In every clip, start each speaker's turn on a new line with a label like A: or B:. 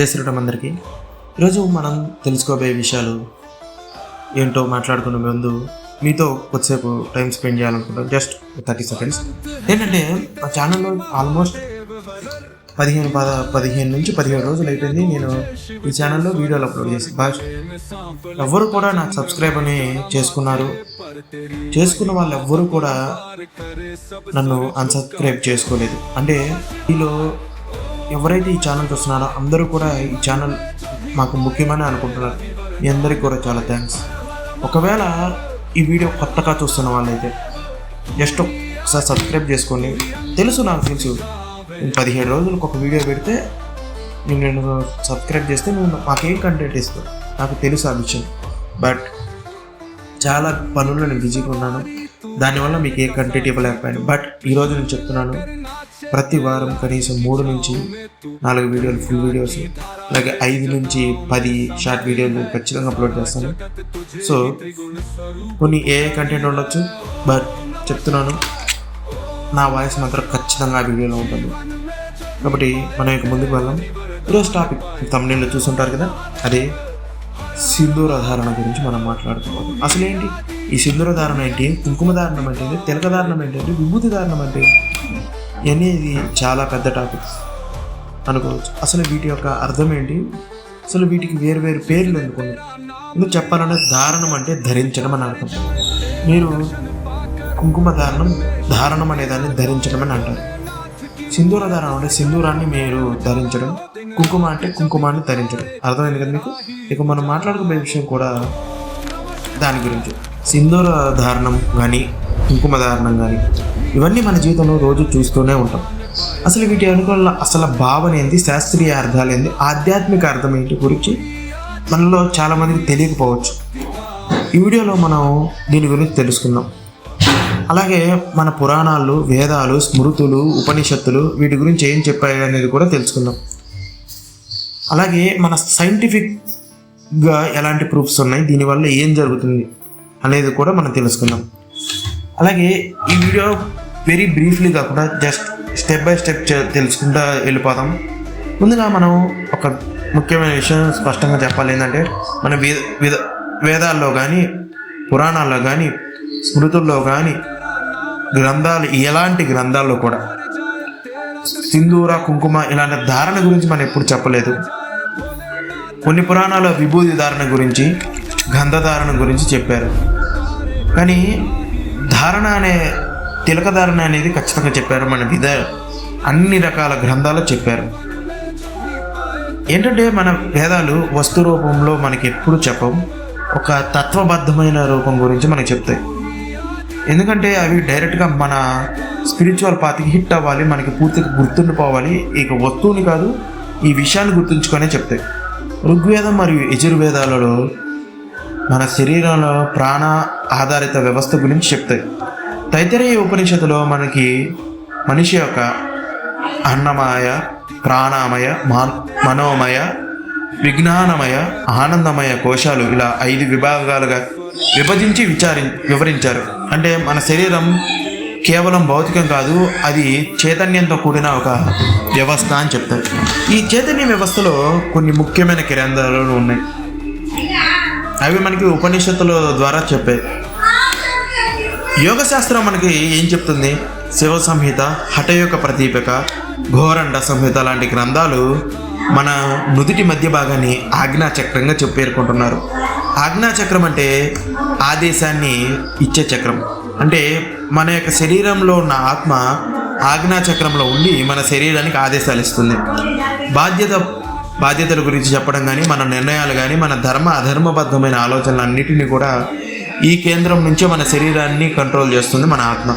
A: చేసినటం అందరికీ. ఈరోజు మనం తెలుసుకోబోయే విషయాలు ఏంటో మాట్లాడుకునే ముందు మీతో కొద్దిసేపు టైం స్పెండ్ చేయాలనుకుంటాను జస్ట్ థర్టీ సెకండ్స్. ఏంటంటే మా ఛానల్లో ఆల్మోస్ట్ పదిహేను పద పదిహేను నుంచి పదిహేను రోజులు అయిపోయింది. నేను ఈ ఛానల్లో వీడియోలు అప్లోడ్ చేసి బాగా ఎవ్వరు కూడా నాకు సబ్స్క్రైబ్ అని చేసుకున్నారు. చేసుకున్న వాళ్ళు ఎవ్వరు కూడా నన్ను అన్సబ్స్క్రైబ్ చేసుకోలేదు. అంటే వీళ్ళు ఎవరైతే ఈ ఛానల్ చూస్తున్నారో అందరూ కూడా ఈ ఛానల్ మాకు ముఖ్యమని అనుకుంటున్నారు. మీ అందరికీ కూడా చాలా థ్యాంక్స్ ఒకవేళ ఈ వీడియో కొత్తగా చూస్తున్న వాళ్ళైతే జస్ట్ ఒకసారి సబ్స్క్రైబ్ చేసుకొని తెలుసు నాకు తెలుసు. నేను పదిహేడు రోజులకు ఒక వీడియో పెడితే నేను నేను సబ్స్క్రైబ్ చేస్తే నువ్వు మాకేం కంటెంట్ ఇస్తావు? నాకు తెలుసు ఆ విషయం. బట్ చాలా పనుల్లో నేను బిజీగా ఉన్నాను. దానివల్ల మీకు ఏ కంటెంట్ ఇవ్వలేకపోయాను. బట్ ఈరోజు నేను చెప్తున్నాను ప్రతి వారం కనీసం మూడు నుంచి నాలుగు వీడియోలు ఫుల్ వీడియోస్ అలాగే ఐదు నుంచి పది షార్ట్ వీడియోలు ఖచ్చితంగా అప్లోడ్ చేస్తాను. సో కొన్ని ఏ కంటెంట్ ఉండొచ్చు బట్ చెప్తున్నాను నా వాయిస్ మాత్రం ఖచ్చితంగా ఆ వీడియోలో ఉంటుంది. కాబట్టి మనం ఇక ముందుకు వెళ్దాం. ఈరోజు టాపిక్ తమిళలో చూసుంటారు కదా అదే సింధూర ధారణ గురించి మనం మాట్లాడుతున్నాం అసలు ఏంటి? ఈ సింధూర ధారణ ఏంటి? కుంకుమ ధారణం అంటే ఏంటి? తిలక ధారణం విభూతి ధారణం అంటే అనేది చాలా పెద్ద టాపిక్స్ అనుకోవచ్చు. అసలు వీటి యొక్క అర్థం ఏంటి? అసలు వీటికి వేరు వేరు పేర్లు ఎందుకున్నాయి ఎందుకు చెప్పాలంటే ధారణం అంటే ధరించడం అని అర్థం. మీరు కుంకుమ ధారణం ధారణం అనే దాన్ని ధరించడం అని అంటారు. సింధూర ధారణం అంటే సింధూరాన్ని మీరు ధరించడం కుంకుమ అంటే కుంకుమాన్ని ధరించడం. అర్థమైంది కదా మీకు? ఇక మనం మాట్లాడుకునే విషయం కూడా దాని గురించి. సింధూర ధారణం కానీ కుంకుమధారణం కానీ ఇవన్నీ మన జీవితంలో రోజు చూస్తూనే ఉంటాం. అసలు వీటి అనుకున్న అసలు భావన ఏంది? శాస్త్రీయ అర్థాలు ఏంది? ఆధ్యాత్మిక అర్థం ఏంటి గురించి మనలో చాలామందికి తెలియకపోవచ్చు. ఈ వీడియోలో మనం దీని గురించి తెలుసుకుందాం. అలాగే మన పురాణాలు వేదాలు స్మృతులు ఉపనిషత్తులు వీటి గురించి ఏం చెప్పాయి అనేది కూడా తెలుసుకుందాం. అలాగే మన సైంటిఫిక్గా ఎలాంటి ప్రూఫ్స్ ఉన్నాయి? దీనివల్ల ఏం జరుగుతుంది? అనేది కూడా మనం తెలుసుకుందాం. అలాగే ఈ వీడియో వెరీ బ్రీఫ్లీ కాకుండా జస్ట్ స్టెప్ బై స్టెప్ తెలుసుకుంటా వెళ్ళిపోతాం ముందుగా మనం ఒక ముఖ్యమైన విషయం స్పష్టంగా చెప్పాలి ఏంటంటే మన వేద వేద వేదాల్లో కానీ పురాణాల్లో కానీ స్మృతుల్లో కానీ గ్రంథాలు ఎలాంటి గ్రంథాల్లో కూడా సింధూర కుంకుమ ఇలాంటి ధారణ గురించి మనం ఎప్పుడు చెప్పలేదు. కొన్ని పురాణాల విభూతి ధారణ గురించి గంధ ధారణ గురించి చెప్పారు. కానీ ధారణ అనే తిలకధారణ అనేది ఖచ్చితంగా చెప్పారు. మన విధ అన్ని రకాల గ్రంథాలు చెప్పారు. ఏంటంటే మన వేదాలు వస్తు రూపంలో మనకి ఎప్పుడు చెప్పం ఒక తత్వబద్ధమైన రూపం గురించి మనకు చెప్తాయి. ఎందుకంటే అవి డైరెక్ట్గా మన స్పిరిచువల్ పాతికి హిట్ అవ్వాలి మనకి పూర్తిగా గుర్తుండిపోవాలి. ఇక వస్తువుని కాదు ఈ విషయాన్ని గుర్తుంచుకొనే చెప్తాయి. ఋగ్వేదం మరియు యజుర్వేదాలలో మన శరీరంలో ప్రాణ ఆధారిత వ్యవస్థ గురించి చెప్తాయి తైతరీయ ఉపనిషత్తులో మనకి మనిషి యొక్క అన్నమయ ప్రాణామయ మనోమయ విజ్ఞానమయ ఆనందమయ కోశాలు ఇలా ఐదు విభాగాలుగా విభజించి విచారి వివరించారు. అంటే మన శరీరం కేవలం భౌతికం కాదు అది చైతన్యంతో కూడిన ఒక వ్యవస్థ అని చెప్తారు. ఈ చైతన్య వ్యవస్థలో కొన్ని ముఖ్యమైన కేంద్రాలు ఉన్నాయి. అవి మనకి ఉపనిషత్తుల ద్వారా చెప్పాయి యోగ శాస్త్రం మనకి ఏం చెప్తుంది? శివ సంహిత హఠయోగ ప్రదీపిక ఘోరండ సంహిత లాంటి గ్రంథాలు మన నుదుటి మధ్య భాగాన్ని ఆజ్ఞాచక్రంగా చెప్పు పేర్కొంటున్నారు ఆజ్ఞాచక్రం అంటే ఆదేశాన్ని ఇచ్చే చక్రం. అంటే మన యొక్క శరీరంలో ఉన్న ఆత్మ ఆజ్ఞాచక్రంలో ఉండి మన శరీరానికి ఆదేశాలు ఇస్తుంది. బాధ్యత బాధ్యతల గురించి చెప్పడం కానీ మన నిర్ణయాలు కానీ మన ధర్మ అధర్మబద్ధమైన ఆలోచనలు అన్నిటిని కూడా ఈ కేంద్రం నుంచే మన శరీరాన్ని కంట్రోల్ చేస్తుంది మన ఆత్మ.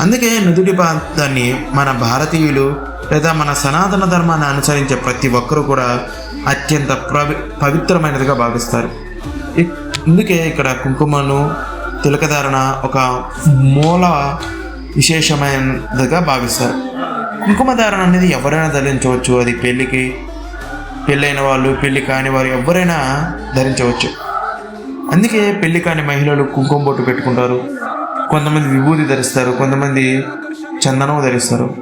A: అందుకే నుదుటి ప్రాంతాన్ని మన భారతీయులు లేదా మన సనాతన ధర్మాన్ని అనుసరించే ప్రతి ఒక్కరూ కూడా అత్యంత ప్రవి పవిత్రమైనదిగా భావిస్తారు. అందుకే ఇక్కడ కుంకుమను తిలకధారణ ఒక మూల విశేషమైనదిగా భావిస్తారు. కుంకుమ ధారణ అనేది ఎవరైనా ధరించవచ్చు. అది పెళ్ళికి పెళ్ళైన వాళ్ళు పెళ్ళి కాని వారు ఎవరైనా ధరించవచ్చు. అందుకే పెళ్ళి కాని మహిళలు కుంకుమ బొట్టు పెట్టుకుంటారు. కొంతమంది విభూతి ధరిస్తారు కొంతమంది చందనం ధరిస్తారు.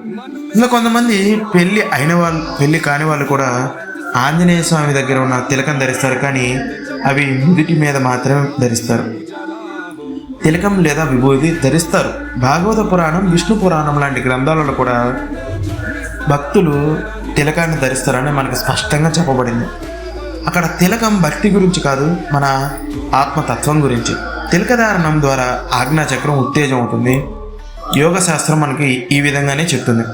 A: ఇంకా కొంతమంది పెళ్ళి అయిన వాళ్ళు పెళ్ళి కాని వాళ్ళు కూడా ఆంజనేయ స్వామి దగ్గర ఉన్న తిలకం ధరిస్తారు కానీ అవి నుదుటి మీద మాత్రమే ధరిస్తారు. తిలకం లేదా విభూతి ధరిస్తారు. భాగవత పురాణం విష్ణు పురాణం లాంటి గ్రంథాలలో కూడా భక్తులు తిలకాన్ని ధరిస్తారని మనకు స్పష్టంగా చెప్పబడింది. అక్కడ తిలకం భక్తి గురించి కాదు మన ఆత్మతత్వం గురించి. తిలకధారణం ద్వారా ఆజ్ఞాచక్రం ఉత్తేజం అవుతుంది. యోగ శాస్త్రం మనకి ఈ విధంగానే చెప్తుంది.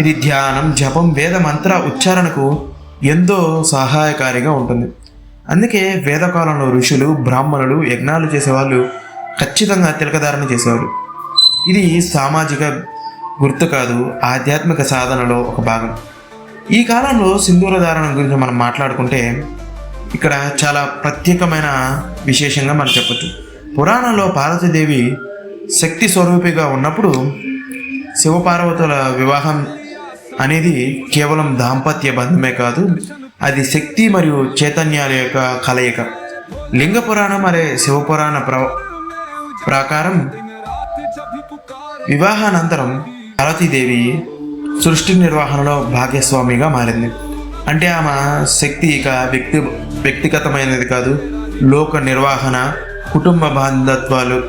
A: ఇది ధ్యానం జపం వేద మంత్ర ఉచ్చారణకు ఎంతో సహాయకారిగా ఉంటుంది. అందుకే వేదకాలంలో ఋషులు బ్రాహ్మణులు యజ్ఞాలు చేసేవాళ్ళు ఖచ్చితంగా తిలకధారణ చేసేవారు. ఇది సామాజిక గుర్తు కాదు ఆధ్యాత్మిక సాధనలో ఒక భాగం. ఈ కాలంలో సింధూర ధారణ గురించి మనం మాట్లాడుకుంటే ఇక్కడ చాలా ప్రత్యేకమైన విశేషంగా మనం చెప్పచ్చు. పురాణంలో పార్వతీదేవి శక్తి స్వరూపిగా ఉన్నప్పుడు శివపార్వతుల వివాహం అనేది కేవలం దాంపత్య బంధమే కాదు అది శక్తి మరియు చైతన్యాల యొక్క కలయిక. లింగ పురాణం అనే శివపురాణ ప్ర ప్రకారం వివాహానంతరం పార్వతీదేవి సృష్టి నిర్వహణలో భాగస్వామిగా మారింది. అంటే ఆమె శక్తి ఇక వ్యక్తి వ్యక్తిగతమైనది కాదు లోక నిర్వహణ కుటుంబ బాంధత్వాలు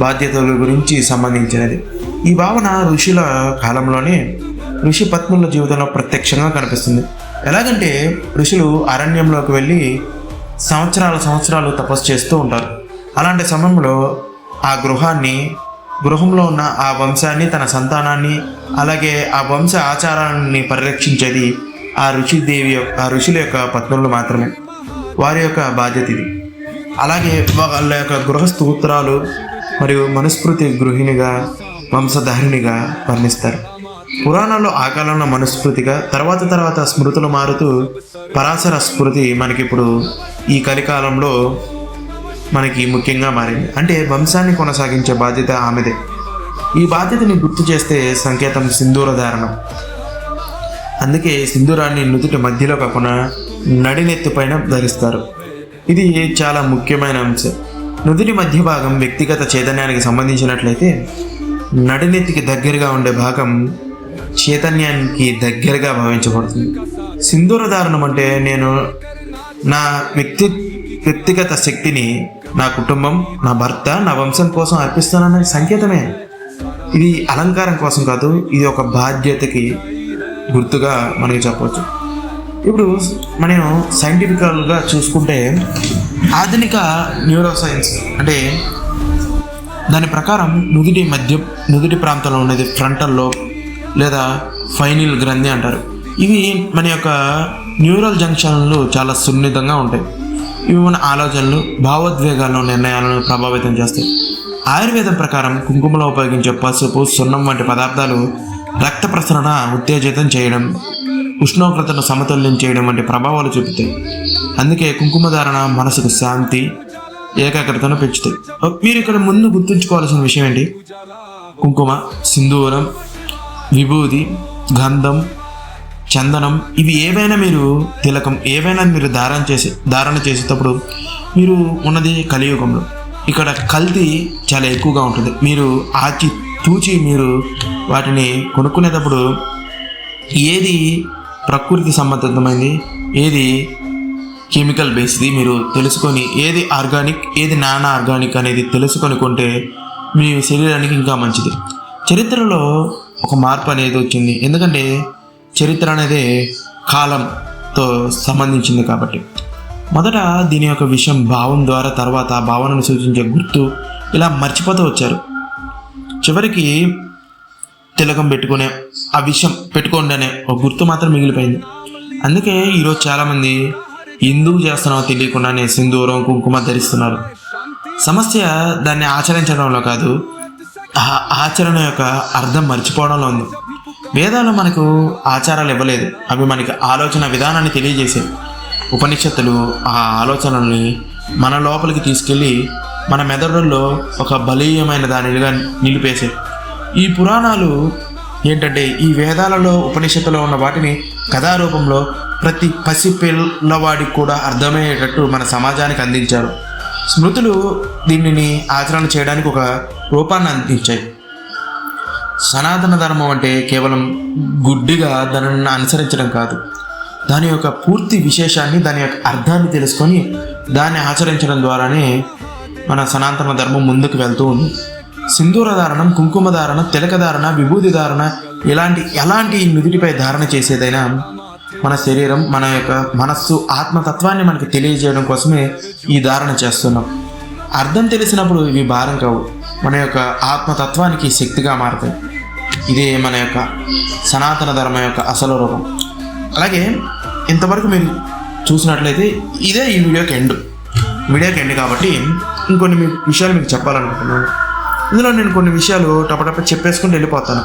A: బాధ్యతల గురించి సంబంధించినది. ఈ భావన ఋషుల కాలంలోనే ఋషి పత్నుల జీవితంలో ప్రత్యక్షంగా కనిపిస్తుంది. ఎలాగంటే ఋషులు అరణ్యంలోకి వెళ్ళి సంవత్సరాల సంవత్సరాలు తపస్సు చేస్తూ ఉంటారు. అలాంటి సమయంలో ఆ గృహాన్ని గృహంలో ఉన్న ఆ వంశాన్ని తన సంతానాన్ని అలాగే ఆ వంశ ఆచారాన్ని పరిరక్షించేది ఆ ఋషిదేవి యొక్క ఆ ఋషుల యొక్క పత్నులు మాత్రమే. వారి యొక్క బాధ్యత ఇది. అలాగే వాళ్ళ యొక్క గృహ స్తోత్రాలు మరియు మనుస్మృతి గృహిణిగా వంశధారిణిగా వర్ణిస్తారు. పురాణాల్లో ఆ కాలంలో మనుస్మృతిగా తర్వాత తర్వాత స్మృతులు మారుతూ పరాశర స్మృతి మనకిప్పుడు ఈ కలికాలంలో మనకి ముఖ్యంగా మారింది. అంటే వంశాన్ని కొనసాగించే బాధ్యత ఆమెదే. ఈ బాధ్యతని గుర్తు చేస్తే సంకేతం సింధూర ధారణం. అందుకే సింధూరాన్ని నుదుటి మధ్యలో కాకుండా నడినెత్తి పైన ధరిస్తారు. ఇది చాలా ముఖ్యమైన అంశం. నుదుటి మధ్య భాగం వ్యక్తిగత చైతన్యానికి సంబంధించినట్లయితే నడినెత్తికి దగ్గరగా ఉండే భాగం చైతన్యానికి దగ్గరగా భావించబడుతుంది. సింధూర దారుణం అంటే నేను నా వ్యక్తి వ్యక్తిగత శక్తిని నా కుటుంబం నా భర్త నా వంశం కోసం అర్పిస్తాననే సంకేతమే. ఇది అలంకారం కోసం కాదు ఇది ఒక బాధ్యతకి గుర్తుగా మనకి చెప్పవచ్చు. ఇప్పుడు మనం సైంటిఫికల్గా చూసుకుంటే ఆధునిక న్యూరో సైన్స్ అంటే దాని ప్రకారం నుదుటి మధ్య నుదుటి ప్రాంతంలో ఉన్నది ఫ్రంటల్ లోబ్ లేదా ఫైనల్ గ్రంథి అంటారు. ఇవి మన యొక్క న్యూరల్ జంక్షన్లు చాలా సున్నితంగా ఉంటాయి. ఇవి మన ఆలోచనలు భావోద్వేగాలను నిర్ణయాలను ప్రభావితం చేస్తాయి. ఆయుర్వేదం ప్రకారం కుంకుమలో ఉపయోగించే పసుపు సున్నం వంటి పదార్థాలు రక్త ప్రసరణ ఉత్తేజితం చేయడం ఉష్ణోగ్రతను సమతుల్యం చేయడం వంటి ప్రభావాలు చూపుతాయి. అందుకే కుంకుమ ధారణ మనసుకు శాంతి ఏకాగ్రతను పెంచుతాయి. మీరు ఇక్కడ ముందు గుర్తుంచుకోవాల్సిన విషయం ఏంటి? కుంకుమ సింధూరం విభూది గంధం చందనం ఇవి ఏవైనా మీరు తిలకం ఏవైనా మీరు ధారణ చేసి ధారణ చేసేటప్పుడు మీరు ఉన్నది కలియుగంలో. ఇక్కడ కల్తీ చాలా ఎక్కువగా ఉంటుంది. మీరు ఆచి తూచి మీరు వాటిని కొనుక్కునేటప్పుడు ఏది ప్రకృతి సంబంధమైనది ఏది కెమికల్ బేస్ది మీరు తెలుసుకొని ఏది ఆర్గానిక్ ఏది నాన్ ఆర్గానిక్ అనేది తెలుసుకొని కొంటే మీ శరీరానికి ఇంకా మంచిది. చరిత్రలో ఒక మార్పు అనేది వచ్చింది. ఎందుకంటే చరిత్ర అనేది కాలంతో సంబంధించింది కాబట్టి. మొదట దీని యొక్క విషయం భావం ద్వారా తర్వాత భావనను సూచించే గుర్తు ఇలా మర్చిపోతూ వచ్చారు. చివరికి తిలకం పెట్టుకునే ఆ విషయం పెట్టుకోండి ఒక గుర్తు మాత్రం మిగిలిపోయింది. అందుకే ఈరోజు చాలామంది ఎందుకు చేస్తున్నామో తెలియకుండానే సింధూరం కుంకుమ ధరిస్తున్నారు. సమస్య దాన్ని ఆచరించడంలో కాదు ఆ ఆచరణ యొక్క అర్థం మర్చిపోవడంలో ఉంది. వేదాలు మనకు ఆచారాలు ఇవ్వలేదు. అవి మనకి ఆలోచన విధానాన్ని తెలియజేసేవి ఉపనిషత్తులు ఆ ఆలోచనల్ని మన లోపలికి తీసుకెళ్ళి మన మెదడుల్లో ఒక బలీయమైన దానిగా నిలిపేసే ఈ పురాణాలు ఏంటంటే ఈ వేదాలలో ఉపనిషత్తులో ఉన్న వాటిని కథారూపంలో ప్రతి పసి పిల్లవాడికి కూడా అర్థమయ్యేటట్టు మన సమాజానికి అందించారు. స్మృతులు దీనిని ఆచరణ చేయడానికి ఒక రూపాన్ని అందించాయి. సనాతన ధర్మం అంటే కేవలం గుడ్డిగా దానిని అనుసరించడం కాదు. దాని యొక్క పూర్తి విశేషాన్ని దాని యొక్క అర్థాన్ని తెలుసుకొని దాన్ని ఆచరించడం ద్వారానే మన సనాతన ధర్మం ముందుకు వెళ్తూ ఉంది. సింధూర ధారణం కుంకుమ ధారణ తిలక ధారణ విభూతి ధారణ ఇలాంటి ఎలాంటి నుదుటిపై ధారణ చేసేదైనా మన శరీరం మన యొక్క మనస్సు ఆత్మతత్వాన్ని మనకి తెలియజేయడం కోసమే ఈ ధారణ చేస్తున్నాం. అర్థం తెలిసినప్పుడు ఇవి భారం కావు. మన యొక్క ఆత్మతత్వానికి శక్తిగా మారుతాయి. ఇదే మన యొక్క సనాతన ధర్మం యొక్క అసలు రూపం. అలాగే ఇంతవరకు మీరు చూసినట్లయితే ఇదే ఈ వీడియోకి ఎండ్. వీడియోకి ఎండ్ కాబట్టి ఇంకొన్ని విషయాలు మీకు చెప్పాలనుకుంటున్నాను. ఇందులో నేను కొన్ని విషయాలు టపటప చెప్పేసుకుని వెళ్ళిపోతాను.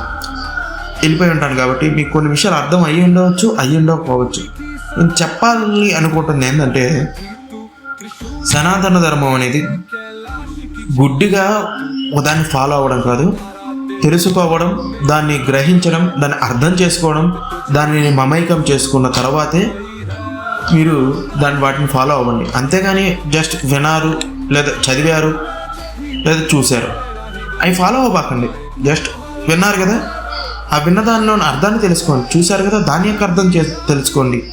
A: వెళ్ళిపోయి ఉంటాను కాబట్టి మీకు కొన్ని విషయాలు అర్థం అయ్యి ఉండవచ్చు అయ్యి ఉండకపోవచ్చు. నేను చెప్పాలి అనుకుంటుంది ఏంటంటే సనాతన ధర్మం అనేది గుడ్డిగా దాన్ని ఫాలో అవ్వడం కాదు తెలుసుకోవడం దాన్ని గ్రహించడం దాన్ని అర్థం చేసుకోవడం దానిని మమైకం చేసుకున్న తర్వాతే మీరు దాని వాటిని ఫాలో అవ్వండి. అంతేగాని జస్ట్ వినారు లేదా చదివారు లేదా చూశారు. అవి ఫాలో అవ్వకండి. జస్ట్ విన్నారు కదా? ఆ విన్న దానిలోని అర్థాన్ని తెలుసుకోండి. చూశారు కదా? దాని యొక్క అర్థం చే తెలుసుకోండి.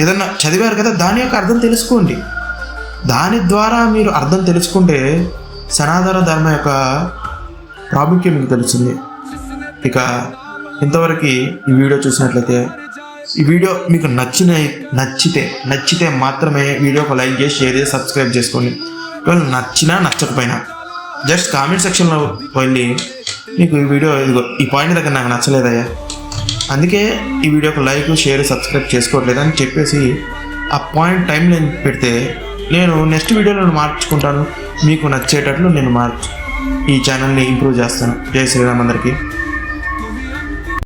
A: ఏదన్నా చదివారు కదా? దాని యొక్క అర్థం తెలుసుకోండి. దాని ద్వారా మీరు అర్థం తెలుసుకుంటే సనాతన ధర్మం యొక్క ప్రాముఖ్యం మీకు తెలుస్తుంది. ఇక ఇంతవరకు ఈ వీడియో చూసినట్లయితే ఈ వీడియో మీకు నచ్చిన నచ్చితే నచ్చితే మాత్రమే వీడియోకి లైక్ చేసి షేర్ చేసి సబ్స్క్రైబ్ చేసుకోండి. ఒకవేళ నచ్చినా నచ్చకపోయినా జస్ట్ కామెంట్ సెక్షన్లో వెళ్ళి మీకు ఈ వీడియో ఇదిగో ఈ పాయింట్ దగ్గర నాకు నచ్చలేదయ్యా. అందుకే ఈ వీడియోకి లైక్ షేర్ సబ్స్క్రైబ్ చేసుకోవట్లేదు అని చెప్పేసి ఆ పాయింట్ టైం నేను పెడితే నేను నెక్స్ట్ వీడియోలో మార్చుకుంటాను. మీకు నచ్చేటట్లు నేను మార్చు ఈ ఛానల్ని ఇంప్రూవ్ చేస్తాను. జై శ్రీరామ్ అందరికీ.